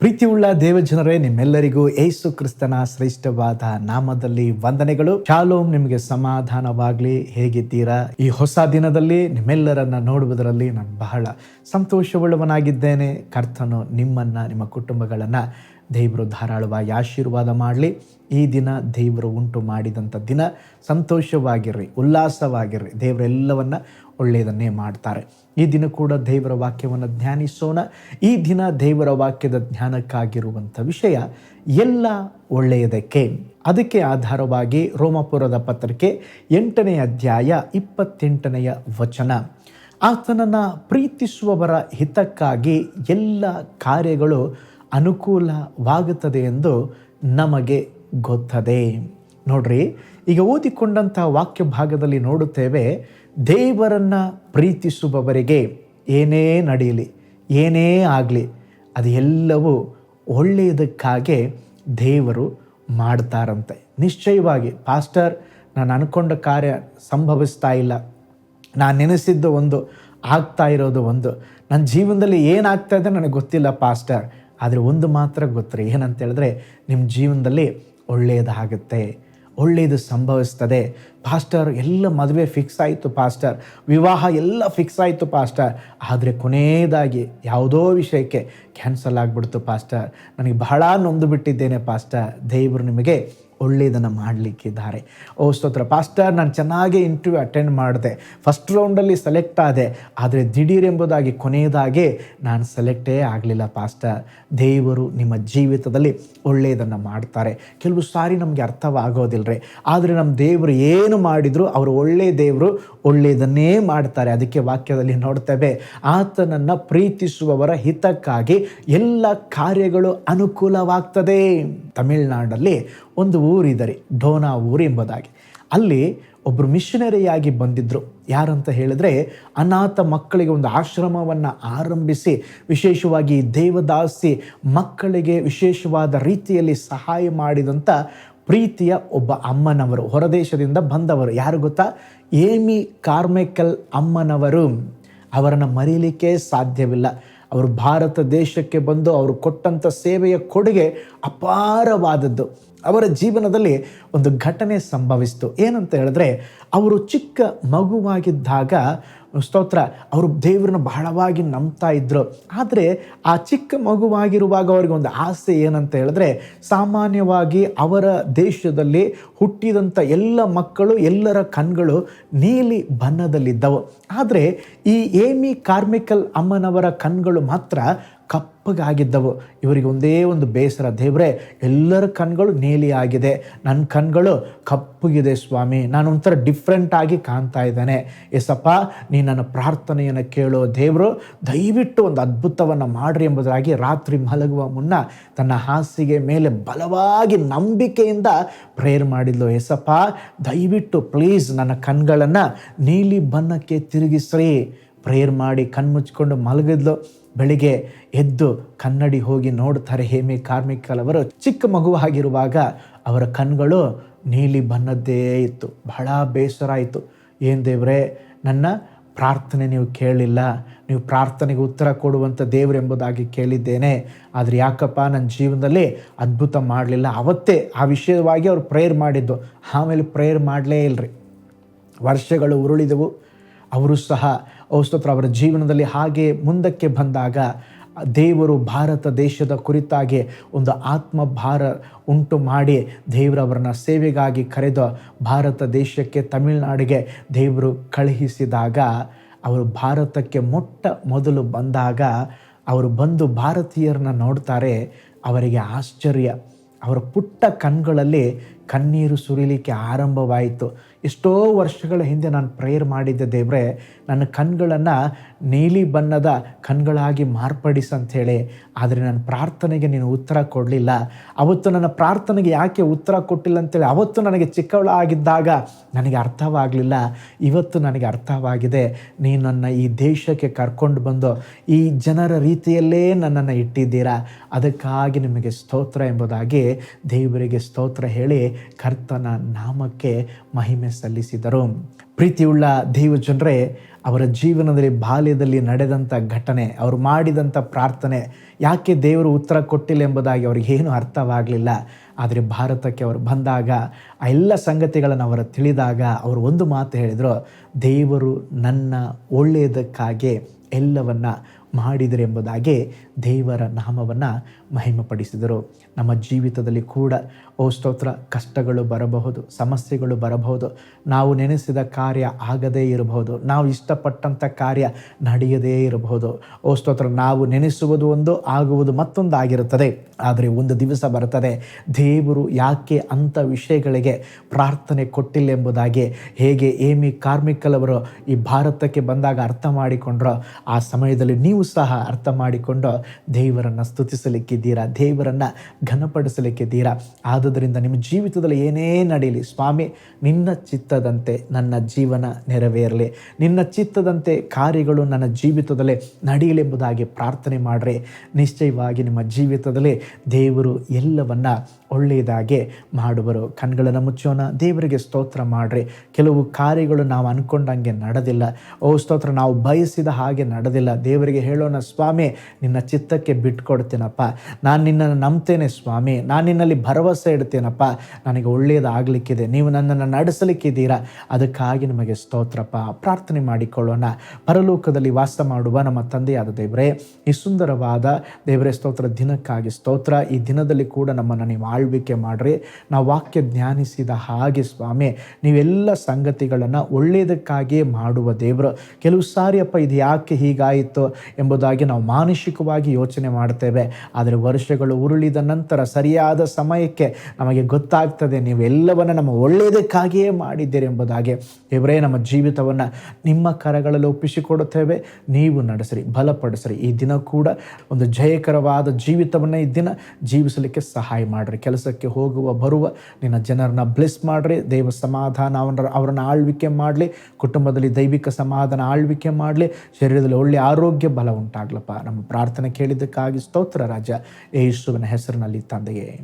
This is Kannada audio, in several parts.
ಪ್ರೀತಿಯುಳ್ಳ ದೇವಜನರೇ, ನಿಮ್ಮೆಲ್ಲರಿಗೂ ಏಸು ಕ್ರಿಸ್ತನ ಶ್ರೇಷ್ಠವಾದ ನಾಮದಲ್ಲಿ ವಂದನೆಗಳು. ಶಾಲೋಮ್ ನಿಮಗೆ ಸಮಾಧಾನವಾಗಲಿ. ಹೇಗಿದ್ದೀರಾ? ಈ ಹೊಸ ದಿನದಲ್ಲಿ ನಿಮ್ಮೆಲ್ಲರನ್ನ ನೋಡುವುದರಲ್ಲಿ ನಾನು ಬಹಳ ಸಂತೋಷವುಳ್ಳವನಾಗಿದ್ದೇನೆ. ಕರ್ತನು ನಿಮ್ಮನ್ನ, ನಿಮ್ಮ ಕುಟುಂಬಗಳನ್ನ ದೇವರು ಧಾರಾಳವಾಗಿ ಆಶೀರ್ವಾದ ಮಾಡಲಿ. ಈ ದಿನ ದೇವರು ಉಂಟು ಮಾಡಿದಂಥ ದಿನ ಸಂತೋಷವಾಗಿರ್ರಿ, ಉಲ್ಲಾಸವಾಗಿರ್ರಿ. ದೇವರೆಲ್ಲವನ್ನು ಒಳ್ಳೆಯದನ್ನೇ ಮಾಡ್ತಾರೆ. ಈ ದಿನ ಕೂಡ ದೇವರ ವಾಕ್ಯವನ್ನು ಧ್ಯಾನಿಸೋಣ. ಈ ದಿನ ದೇವರ ವಾಕ್ಯದ ಧ್ಯಾನಕ್ಕಾಗಿರುವಂಥ ವಿಷಯ ಎಲ್ಲ ಒಳ್ಳೆಯದಕ್ಕೆ. ಅದಕ್ಕೆ ಆಧಾರವಾಗಿ ರೋಮಪುರದ ಪತ್ರಿಕೆ ಎಂಟನೇ ಅಧ್ಯಾಯ ಇಪ್ಪತ್ತೆಂಟನೆಯ ವಚನ. ಆತನನ್ನು ಪ್ರೀತಿಸುವವರ ಹಿತಕ್ಕಾಗಿ ಎಲ್ಲ ಕಾರ್ಯಗಳು ಅನುಕೂಲವಾಗುತ್ತದೆ ಎಂದು ನಮಗೆ ಗೊತ್ತದೆ. ನೋಡ್ರಿ, ಈಗ ಓದಿಕೊಂಡಂಥ ವಾಕ್ಯ ಭಾಗದಲ್ಲಿ ನೋಡುತ್ತೇವೆ, ದೇವರನ್ನ ಪ್ರೀತಿಸುವವರಿಗೆ ಏನೇ ನಡೆಯಲಿ, ಏನೇ ಆಗಲಿ ಅದು ಎಲ್ಲವೂ ಒಳ್ಳೆಯದಕ್ಕಾಗೆ ದೇವರು ಮಾಡ್ತಾರಂತೆ. ನಿಶ್ಚಯವಾಗಿ, ಪಾಸ್ಟರ್, ನಾನು ಅನ್ಕೊಂಡ ಕಾರ್ಯ ಸಂಭವಿಸ್ತಾ ಇಲ್ಲ. ನಾನು ನೆನೆಸಿದ್ದು ಒಂದು, ಆಗ್ತಾ ಇರೋದು ಒಂದು. ನನ್ನ ಜೀವನದಲ್ಲಿ ಏನಾಗ್ತಾ ಇದೆ ನನಗೆ ಗೊತ್ತಿಲ್ಲ, ಪಾಸ್ಟರ್. ಆದರೆ ಒಂದು ಮಾತ್ರ ಗೊತ್ತು ಏನಂತ ಹೇಳಿದ್ರೆ ನಿಮ್ಮ ಜೀವನದಲ್ಲಿ ಒಳ್ಳೆಯದಾಗುತ್ತೆ ಒಳ್ಳೆಯದು ಸಂಭವಿಸ್ತದೆ. ಪಾಸ್ಟರ್, ಎಲ್ಲ ಮದುವೆ ಫಿಕ್ಸ್ ಆಯಿತು ಪಾಸ್ಟರ್. ವಿವಾಹ ಎಲ್ಲ ಫಿಕ್ಸ್ ಆಯಿತು ಪಾಸ್ಟರ್. ಆದರೆ ಕೊನೆಯದಾಗಿ ಯಾವುದೋ ವಿಷಯಕ್ಕೆ ಕ್ಯಾನ್ಸಲ್ ಆಗಿಬಿಡ್ತು ಪಾಸ್ಟರ್. ನನಗೆ ಬಹಳ ನೊಂದು ಬಿಟ್ಟಿದ್ದೇನೆ ಪಾಸ್ಟರ್. ದೇವರು ನಿಮಗೆ ಒಳ್ಳೆಯದನ್ನು ಮಾಡಲಿಕ್ಕಿದ್ದಾರೆ ಓ, ಸ್ತೋತ್ರ. ಪಾಸ್ಟರ್ ನಾನು ಚೆನ್ನಾಗಿ ಇಂಟರ್ವ್ಯೂ ಅಟೆಂಡ್ ಮಾಡಿದೆ. ಫಸ್ಟ್ ರೌಂಡಲ್ಲಿ ಸೆಲೆಕ್ಟ್ ಆದೆ. ಆದರೆ ದಿಢೀರ್ ಎಂಬುದಾಗಿ ಕೊನೆಯದಾಗಿ ನಾನು ಸೆಲೆಕ್ಟೇ ಆಗಲಿಲ್ಲ ಪಾಸ್ಟರ್ ದೇವರು ನಿಮ್ಮ ಜೀವಿತದಲ್ಲಿ ಒಳ್ಳೆಯದನ್ನು ಮಾಡ್ತಾರೆ. ಕೆಲವು ಸಾರಿ ನಮಗೆ ಅರ್ಥವಾಗೋದಿಲ್ಲರಿ ಆದರೆ ನಮ್ಮ ದೇವರು ಏನು ಮಾಡಿದರೂ ಅವರು ಒಳ್ಳೆಯ ದೇವರು ಒಳ್ಳೆಯದನ್ನೇ ಮಾಡ್ತಾರೆ. ಅದಕ್ಕೆ ವಾಕ್ಯದಲ್ಲಿ ನೋಡ್ತೇವೆ, ಆತನನ್ನು ಪ್ರೀತಿಸುವವರ ಹಿತಕ್ಕಾಗಿ ಎಲ್ಲ ಕಾರ್ಯಗಳು ಅನುಕೂಲವಾಗ್ತದೆ. ತಮಿಳುನಾಡಲ್ಲಿ ಒಂದು ಊರಿದರೆ ಡೋನಾ ಊರು ಎಂಬುದಾಗಿ. ಅಲ್ಲಿ ಒಬ್ಬರು ಮಿಷನರಿಯಾಗಿ ಬಂದಿದ್ದರು ಯಾರಂತ ಹೇಳಿದ್ರೆ, ಅನಾಥ ಮಕ್ಕಳಿಗೆ ಒಂದು ಆಶ್ರಮವನ್ನು ಆರಂಭಿಸಿ, ವಿಶೇಷವಾಗಿ ದೇವದಾಸಿ ಮಕ್ಕಳಿಗೆ ವಿಶೇಷವಾದ ರೀತಿಯಲ್ಲಿ ಸಹಾಯ ಮಾಡಿದಂಥ ಪ್ರೀತಿಯ ಒಬ್ಬ ಅಮ್ಮನವರು, ಹೊರದೇಶದಿಂದ ಬಂದವರು. ಯಾರು ಗೊತ್ತಾ? ಏಮಿ ಕಾರ್ಮೆಕಲ್ ಅಮ್ಮನವರು. ಅವರನ್ನು ಮರೀಲಿಕ್ಕೆ ಸಾಧ್ಯವಿಲ್ಲ. ಅವರು ಭಾರತ ದೇಶಕ್ಕೆ ಬಂದು ಅವರು ಕೊಟ್ಟಂಥ ಸೇವೆಯ ಕೊಡುಗೆ ಅಪಾರವಾದದ್ದು. ಅವರ ಜೀವನದಲ್ಲಿ ಒಂದು ಘಟನೆ ಸಂಭವಿಸಿತು. ಏನಂತ ಹೇಳಿದ್ರೆ, ಅವರು ಚಿಕ್ಕ ಮಗುವಾಗಿದ್ದಾಗ, ಸ್ತೋತ್ರ, ಅವರು ದೇವರನ್ನ ಬಹಳವಾಗಿ ನಂಬ್ತಾ ಇದ್ರು. ಆದರೆ ಆ ಚಿಕ್ಕ ಮಗುವಾಗಿರುವಾಗ ಅವರಿಗೆ ಒಂದು ಆಸೆ ಏನಂತ ಹೇಳಿದ್ರೆ, ಸಾಮಾನ್ಯವಾಗಿ ಅವರ ದೇಶದಲ್ಲಿ ಹುಟ್ಟಿದಂಥ ಎಲ್ಲ ಮಕ್ಕಳು, ಎಲ್ಲರ ಕಣ್ಗಳು ನೀಲಿ ಬಣ್ಣದಲ್ಲಿದ್ದವು. ಆದರೆ ಈ ಏಮಿ ಕಾರ್ಮಿಕಲ್ ಅಮ್ಮನವರ ಕಣ್ಗಳು ಮಾತ್ರ ಕಪ್ಪಗಾಗಿದ್ದವು. ಇವರಿಗೆ ಒಂದೇ ಒಂದು ಬೇಸರ. ದೇವರೇ, ಎಲ್ಲರ ಕಣ್ಗಳು ನೀಲಿ ಆಗಿದೆ ನನ್ನ ಕಣ್ಗಳು ಕಪ್ಪಗಿದೆ ಸ್ವಾಮಿ. ನಾನು ಒಂಥರ ಡಿಫ್ರೆಂಟ್ ಆಗಿ ಕಾಣ್ತಾ ಇದ್ದಾನೆ. ಎಸಪ್ಪ ನೀ ನನ್ನ ಪ್ರಾರ್ಥನೆಯನ್ನು ಕೇಳೋ. ದೇವರು, ದಯವಿಟ್ಟು ಒಂದು ಅದ್ಭುತವನ್ನು ಮಾಡ್ರಿ ಎಂಬುದಾಗಿ ರಾತ್ರಿ ಮಲಗುವ ಮುನ್ನ ತನ್ನ ಹಾಸಿಗೆ ಮೇಲೆ ಬಲವಾಗಿ ನಂಬಿಕೆಯಿಂದ ಪ್ರೇಯರ್ ಮಾಡಿದ್ಲು. ಎಸಪ್ಪ ದಯವಿಟ್ಟು ಪ್ಲೀಸ್ ನನ್ನ ಕಣ್ಗಳನ್ನು ನೀಲಿ ಬಣ್ಣಕ್ಕೆ ತಿರುಗಿಸ್ರಿ. ಪ್ರೇಯರ್ ಮಾಡಿ ಕಣ್ಮುಚ್ಕೊಂಡು ಮಲಗಿದ್ಲು. ಬೆಳಿಗ್ಗೆ ಎದ್ದು ಕನ್ನಡಿ ಹೋಗಿ ನೋಡ್ತಾರೆ ಹೇಮಿ ಕಾರ್ಮಿಕಲವರು ಚಿಕ್ಕ ಮಗುವಾಗಿರುವಾಗ ಅವರ ಕಣ್ಗಳು ನೀಲಿ ಬಣ್ಣದ್ದೇ ಇತ್ತು. ಬಹಳ ಬೇಸರ ಆಯಿತು. ಏನು ದೇವರೇ, ನನ್ನ ಪ್ರಾರ್ಥನೆ ನೀವು ಕೇಳಲಿಲ್ಲ ನೀವು ಪ್ರಾರ್ಥನೆಗೆ ಉತ್ತರ ಕೊಡುವಂಥ ದೇವರು ಎಂಬುದಾಗಿ ಕೇಳಿದ್ದೇನೆ. ಆದರೆ ಯಾಕಪ್ಪ, ನನ್ನ ಜೀವನದಲ್ಲಿ ಅದ್ಭುತ ಮಾಡಲಿಲ್ಲ. ಅವತ್ತೇ ಆ ವಿಷಯವಾಗಿ ಅವ್ರು ಪ್ರೇಯರ್ ಮಾಡಿದ್ದು. ಆಮೇಲೆ ಪ್ರೇಯರ್ ಮಾಡಲೇ ಇಲ್ಲರಿ ವರ್ಷಗಳು ಉರುಳಿದವು. ಅವರು ಸಹ ಔಸ್ತೋತ್ರ ಅವರ ಜೀವನದಲ್ಲಿ ಹಾಗೆ ಮುಂದಕ್ಕೆ ಬಂದಾಗ ದೇವರು ಭಾರತ ದೇಶದ ಕುರಿತಾಗಿ ಒಂದು ಆತ್ಮಭಾರ ಉಂಟು ಮಾಡಿ ದೇವರವರನ್ನ ಸೇವೆಗಾಗಿ ಕರೆದ ಭಾರತ ದೇಶಕ್ಕೆ ತಮಿಳುನಾಡಿಗೆ ದೇವರು ಕಳುಹಿಸಿದಾಗ, ಅವರು ಭಾರತಕ್ಕೆ ಮೊಟ್ಟ ಮೊದಲು ಬಂದಾಗ ಅವರು ಬಂದು ಭಾರತೀಯರನ್ನ ನೋಡ್ತಾರೆ, ಅವರಿಗೆ ಆಶ್ಚರ್ಯ. ಅವರ ಪುಟ್ಟ ಕಣ್ಗಳಲ್ಲಿ ಕಣ್ಣೀರು ಸುರಿಲಿಕ್ಕೆ ಆರಂಭವಾಯಿತು. ಎಷ್ಟೋ ವರ್ಷಗಳ ಹಿಂದೆ ನಾನು ಪ್ರೇಯರ್ ಮಾಡಿದ್ದ, ದೇವ್ರೆ, ನನ್ನ ಕಣ್ಗಳನ್ನು ನೀಲಿ ಬಣ್ಣದ ಕಣ್ಗಳಾಗಿ ಮಾರ್ಪಡಿಸಂಥೇಳಿ ಆದರೆ ನನ್ನ ಪ್ರಾರ್ಥನೆಗೆ ನೀನು ಉತ್ತರ ಕೊಡಲಿಲ್ಲ. ಅವತ್ತು ನನ್ನ ಪ್ರಾರ್ಥನೆಗೆ ಯಾಕೆ ಉತ್ತರ ಕೊಟ್ಟಿಲ್ಲ ಅಂತೇಳಿ ಅವತ್ತು ನನಗೆ ಚಿಕ್ಕವಳಾಗಿದ್ದಾಗ ನನಗೆ ಅರ್ಥವಾಗಲಿಲ್ಲ. ಇವತ್ತು ನನಗೆ ಅರ್ಥವಾಗಿದೆ ನೀನು ನನ್ನ ಈ ದೇಶಕ್ಕೆ ಕರ್ಕೊಂಡು ಬಂದು ಈ ಜನರ ರೀತಿಯಲ್ಲೇ ನನ್ನನ್ನು ಇಟ್ಟಿದ್ದೀರಾ? ಅದಕ್ಕಾಗಿ ನಿಮಗೆ ಸ್ತೋತ್ರ ಎಂಬುದಾಗಿ ದೇವರಿಗೆ ಸ್ತೋತ್ರ ಹೇಳಿ ಕರ್ತನ ನಾಮಕ್ಕೆ ಮಹಿಮೆ ಸಲ್ಲಿಸಿದರು. ಪ್ರೀತಿಯುಳ್ಳ ದೇವ ಜನರೇ, ಅವರ ಜೀವನದಲ್ಲಿ, ಬಾಲ್ಯದಲ್ಲಿ ನಡೆದಂಥ ಘಟನೆ, ಅವರು ಮಾಡಿದಂಥ ಪ್ರಾರ್ಥನೆ, ಯಾಕೆ ದೇವರು ಉತ್ತರ ಕೊಟ್ಟಿಲ್ಲ ಎಂಬುದಾಗಿ ಅವ್ರಿಗೆ ಏನು ಅರ್ಥವಾಗಲಿಲ್ಲ. ಆದರೆ ಭಾರತಕ್ಕೆ ಅವರು ಬಂದಾಗ, ಆ ಎಲ್ಲ ಸಂಗತಿಗಳನ್ನು ಅವರು ತಿಳಿದಾಗ ಅವರು ಒಂದು ಮಾತು ಹೇಳಿದರು, ದೇವರು ನನ್ನ ಒಳ್ಳೆಯದಕ್ಕಾಗಿ ಎಲ್ಲವನ್ನು ಮಾಡಿದರೆ ಎಂಬುದಾಗಿ ದೇವರ ನಾಮವನ್ನು ಮಹಿಮಪಡಿಸಿದರು. ನಮ್ಮ ಜೀವಿತದಲ್ಲಿ ಕೂಡ, ಓ ಸ್ತೋತ್ರ, ಕಷ್ಟಗಳು ಬರಬಹುದು, ಸಮಸ್ಯೆಗಳು ಬರಬಹುದು. ನಾವು ನೆನೆಸಿದ ಕಾರ್ಯ ಆಗದೇ ಇರಬಹುದು. ನಾವು ಇಷ್ಟಪಟ್ಟಂಥ ಕಾರ್ಯ ನಡೆಯದೇ ಇರಬಹುದು. ಓ ಸ್ತೋತ್ರ, ನಾವು ನೆನೆಸುವುದು ಒಂದು, ಆಗುವುದು ಮತ್ತೊಂದು ಆಗಿರುತ್ತದೆ. ಆದರೆ ಒಂದು ದಿವಸ ಬರುತ್ತದೆ. ದೇವರು ಯಾಕೆ ಅಂಥ ವಿಷಯಗಳಿಗೆ ಪ್ರಾರ್ಥನೆ ಕೊಟ್ಟಿಲ್ಲ ಎಂಬುದಾಗಿ, ಹೇಗೆ ಏಮಿ ಕಾರ್ಮಿಕಲ್ ಅವರು ಈ ಭಾರತಕ್ಕೆ ಬಂದಾಗ ಅರ್ಥ ಮಾಡಿಕೊಂಡ್ರೋ, ಆ ಸಮಯದಲ್ಲಿ ನೀವು ಸಹ ಅರ್ಥ ಮಾಡಿಕೊಂಡು ದೇವರನ್ನು ಸ್ತುತಿಸಲಿಕ್ಕಿದ್ದೀರಾ? ದೇವರನ್ನು ಘನಪಡಿಸಲಿಕ್ಕಿದ್ದೀರಾ? ಆದುದರಿಂದ ನಿಮ್ಮ ಜೀವಿತದಲ್ಲಿ ಏನೇ ನಡೆಯಲಿ, ಸ್ವಾಮಿ, ನಿನ್ನ ಚಿತ್ತದಂತೆ ನನ್ನ ಜೀವನ ನೆರವೇರಲಿ. ನಿನ್ನ ಚಿತ್ತದಂತೆ ಕಾರ್ಯಗಳು ನನ್ನ ಜೀವಿತದಲ್ಲಿ ನಡೆಯಲಿ ಎಂಬುದಾಗಿ ಪ್ರಾರ್ಥನೆ ಮಾಡ್ರಿ. ನಿಶ್ಚಯವಾಗಿ ನಿಮ್ಮ ಜೀವಿತದಲ್ಲಿ ದೇವರು ಎಲ್ಲವನ್ನ ಒಳ್ಳೆಯದಾಗಿ ಮಾಡುವರು. ಕಣ್ಗಳನ್ನು ಮುಚ್ಚೋಣ, ದೇವರಿಗೆ ಸ್ತೋತ್ರ ಮಾಡ್ರಿ. ಕೆಲವು ಕಾರ್ಯಗಳು ನಾವು ಅನ್ಕೊಂಡಂಗೆ ನಡೆದಿಲ್ಲ. ಓ ಸ್ತೋತ್ರ, ನಾವು ಬಯಸಿದ ಹಾಗೆ ನಡೆದಿಲ್ಲ. ದೇವರಿಗೆ ಹೇಳೋಣ, ಸ್ವಾಮಿ, ನಿನ್ನ ಚಿತ್ತಕ್ಕೆ ಬಿಟ್ಕೊಡ್ತೀನಪ್ಪ. ನಾನು ನಿನ್ನನ್ನು ನಂಬ್ತೇನೆ, ಸ್ವಾಮಿ. ನಾನು ನಿನ್ನಲ್ಲಿ ಭರವಸೆ ಇಡ್ತೇನಪ್ಪ. ನನಗೆ ಒಳ್ಳೆಯದಾಗಲಿಕ್ಕಿದೆ. ನೀವು ನನ್ನನ್ನು ನಡೆಸಲಿಕ್ಕಿದ್ದೀರಾ? ಅದಕ್ಕಾಗಿ ನಿಮಗೆ ಸ್ತೋತ್ರಪ್ಪ. ಪ್ರಾರ್ಥನೆ ಮಾಡಿಕೊಳ್ಳೋಣ. ಪರಲೋಕದಲ್ಲಿ ವಾಸ ಮಾಡುವ ನಮ್ಮ ತಂದೆಯಾದ ದೇವರೇ, ಈ ಸುಂದರವಾದ ದೇವರೇ, ಸ್ತೋತ್ರ ದಿನಕ್ಕಾಗಿ ಸ್ತೋತ್ರ. ಈ ದಿನದಲ್ಲಿ ಕೂಡ ನಮ್ಮನ್ನು ನೀವು ಆಳ್ವಿಕೆ ಮಾಡ್ರಿ. ನಾವು ವಾಕ್ಯ ಧ್ಯಾನಿಸಿದ ಹಾಗೆ ಸ್ವಾಮಿ, ನೀವೆಲ್ಲ ಸಂಗತಿಗಳನ್ನು ಒಳ್ಳೆಯದಕ್ಕಾಗಿಯೇ ಮಾಡುವ ದೇವರು. ಕೆಲವು ಸಾರಿ ಅಪ್ಪ ಇದು ಯಾಕೆ ಹೀಗಾಯಿತು ಎಂಬುದಾಗಿ ನಾವು ಮಾನಸಿಕವಾಗಿ ಯೋಚನೆ ಮಾಡ್ತೇವೆ. ಆದರೆ ವರ್ಷಗಳು ಉರುಳಿದ ನಂತರ ಸರಿಯಾದ ಸಮಯಕ್ಕೆ ನಮಗೆ ಗೊತ್ತಾಗ್ತದೆ ನೀವೆಲ್ಲವನ್ನು ನಮ್ಮ ಒಳ್ಳೆಯದಕ್ಕಾಗಿಯೇ ಮಾಡಿದ್ದೀರಿ ಎಂಬುದಾಗಿ. ಇವರೇ ನಮ್ಮ ಜೀವಿತವನ್ನು ನಿಮ್ಮ ಕರಗಳಲ್ಲಿ ಒಪ್ಪಿಸಿಕೊಡುತ್ತೇವೆ. ನೀವು ನಡೆಸಿರಿ, ಬಲಪಡಿಸ್ರಿ. ಈ ದಿನ ಕೂಡ ಒಂದು ಜಯಕರವಾದ ಜೀವಿತವನ್ನು ಈ ದಿನ ಜೀವಿಸಲಿಕ್ಕೆ ಸಹಾಯ ಮಾಡಿರಿ. ಕೆಲಸಕ್ಕೆ ಹೋಗುವ, ಬರುವ, ನಿನ್ನ ಜನರನ್ನ ಬ್ಲೆಸ್ ಮಾಡಿರಿ, ದೇವ ಸಮಾಧಾನ ಅವರ ಅವರನ್ನು ಆಳ್ವಿಕೆ ಮಾಡಲಿ, ಕುಟುಂಬದಲ್ಲಿ ದೈವಿಕ ಸಮಾಧಾನ ಆಳ್ವಿಕೆ ಮಾಡಲಿ, ಶರೀರದಲ್ಲಿ ಒಳ್ಳೆಯ ಆರೋಗ್ಯ ಬಲ ಉಂಟಾಗ್ಲಪ್ಪ. ನಮ್ಮ ಪ್ರಾರ್ಥನೆ ಕೇಳಿದ್ದಕ್ಕಾಗಿ ಸ್ತೋತ್ರ ರಾಜ. ಯೇಸುವಿನ ಹೆಸರಿನಲ್ಲಿ ತಂದೆಯೇ.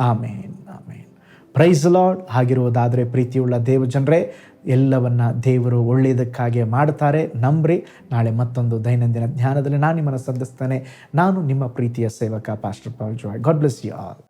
ಆಮೇನ್ ಆಮೇನ್. ಪ್ರೈಸ್ ಲಾಡ್ ಆಗಿರುವುದಾದರೆ ಪ್ರೀತಿಯುಳ್ಳ ದೇವ ಜನರೇ, ಎಲ್ಲವನ್ನ ದೇವರು ಒಳ್ಳೆಯದಕ್ಕಾಗಿ ಮಾಡ್ತಾರೆ, ನಂಬ್ರಿ. ನಾಳೆ ಮತ್ತೊಂದು ದೈನಂದಿನ ಧ್ಯಾನದಲ್ಲಿ ನಾನು ನಿಮ್ಮನ್ನು ಸಂಧಿಸ್ತೇನೆ. ನಾನು ನಿಮ್ಮ ಪ್ರೀತಿಯ ಸೇವಕ pastor Paul Joy God bless you all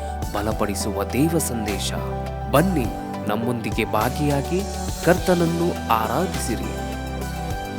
ಬಲಪಡಿಸುವ ದೇವ ಸಂದೇಶ. ಬನ್ನಿ ನಮ್ಮೊಂದಿಗೆ ಭಾಗಿಯಾಗಿ ಕರ್ತನನ್ನು ಆರಾಧಿಸಿರಿ.